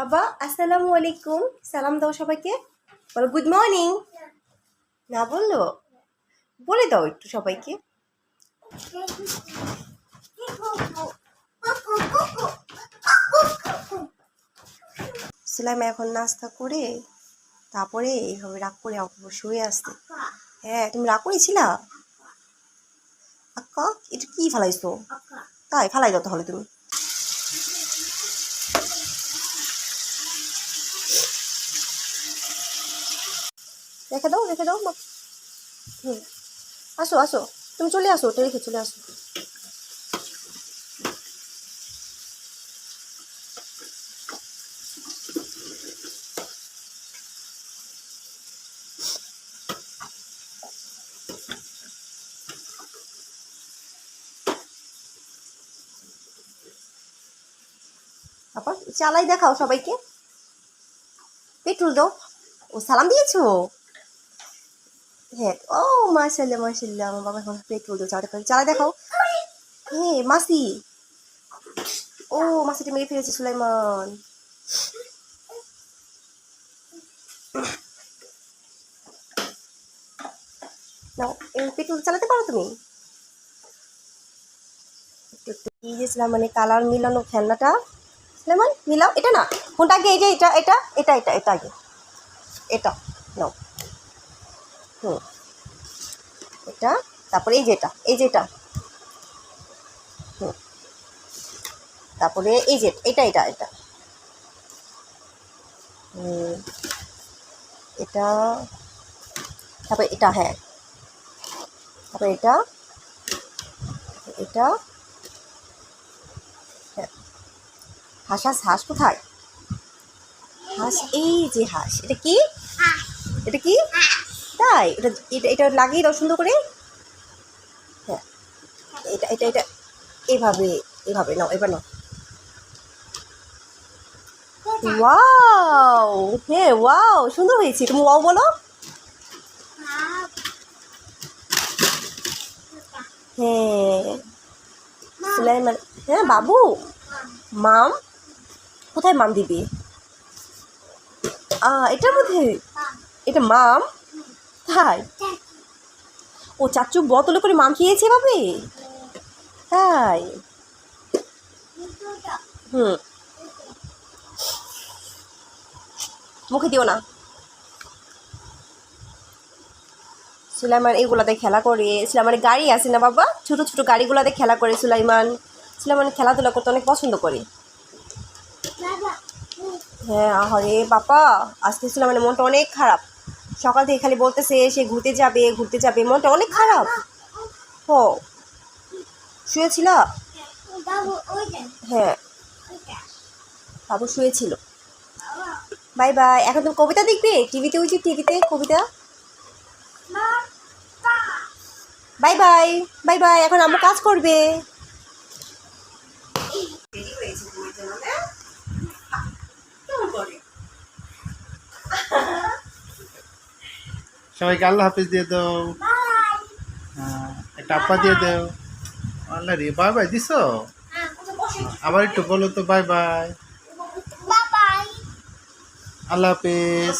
বাবা, আসসালামু আলাইকুম। সালাম দাও সবাইকে। বলো গুড মর্নিং না বলল? বলে দাও একটু সবাইকে। সুলাইমা এখন নাস্তা করে, তারপরে এইভাবে রাগ করে শুয়ে আসতে হ্যাঁ তুমি রাগ করেছিলা? আক্কা, এটা কি ফালাইছো? তাই, ফালাই দাও তাহলে তুমি। রেখে দাও রেখে দাও হুম। আসো আসো। তুমি চলে আসো, ওটা রেখে চলে আসো। চালাই দেখাও সবাইকে। পেট্রোল দাও। ও সালাম দিয়েছ হ্যাঁ ও মার্শাল্লাহ মার্শাল্লাহ আমার বাবা এখন পেট্রোল দিয়েছে আর চালাই দেখাও হ্যাঁ মাসি ও মাসিটা মেরে ফেলেছে সুলাইমান নাও এই পেট্রোল চালাতে পারো তুমি দিয়েছিলাম মানে কালার মিলানো খেলনাটা সুলাইমান মিলাও এটা না কোনটা আগে এই যে এটা এটা এটা এটা এটা আগে এটা নাও হুম। এটা তারপরে এই যে এটা এই যে এটা হুম। তারপরে এই যে এটা এটা এটা। এটা তারপরে এটা হ্যাঁ। তারপরে এটা এটা হ্যাঁ। হাঁস হাঁস হাঁস কোথায়? হাঁস এই যে হাঁস। এটা কি? এটা কি? তাই? এটা এটা এটা লাগিয়ে দাও সুন্দর করে। হ্যাঁ। এটা এটা এটা এইভাবে এইভাবে নাও, এবার নাও। ওয়াও! হ্যাঁ ওয়াও! সুন্দর হয়েছে। তুমি ওয়াও বলো। হ্যাঁ। হ্যাঁ বাবু। মাম, কোথায় মাম দিবি? এটার মধ্যে? এটা মাম? তাই ও চাচু বোতলে করে মাম খেয়েছে ভাবে তাই? হুম। মুখে দিও না। সুলাইমান এগুলাতে খেলা করে। সুলাইমানের গাড়ি আছে না বাবা? ছোট ছোট গাড়িগুলাতে খেলা করে সুলাইমান। সুলাইমান খেলাধুলা করতে অনেক পছন্দ করে। হ্যাঁ আহারে বাবা আজকে সুলাইমানের মনটা অনেক খারাপ। সকাল থেকে খালি বলতেছে, সে ঘুরতে যাবে ঘুরতে যাবে। মনটা অনেক খারাপ। ও, শুয়েছিল? হ্যাঁ। বাবু শুয়েছিল। Bye bye. এখন তুমি কবিতা দেখবে? টিভিতে উঠি টিভিতে, কবিতা? Bye bye. Bye bye. এখন আম্মু কাজ করবে। সবাইকে আল্লাহ হাফিজ দিয়ে দাও। হ্যাঁ, একটা আপা দিয়ে দাও। আল্লাহ রে বাই বাই দিস আবার একটু বলো তো বাই বাই। আল্লাহ হাফিজ।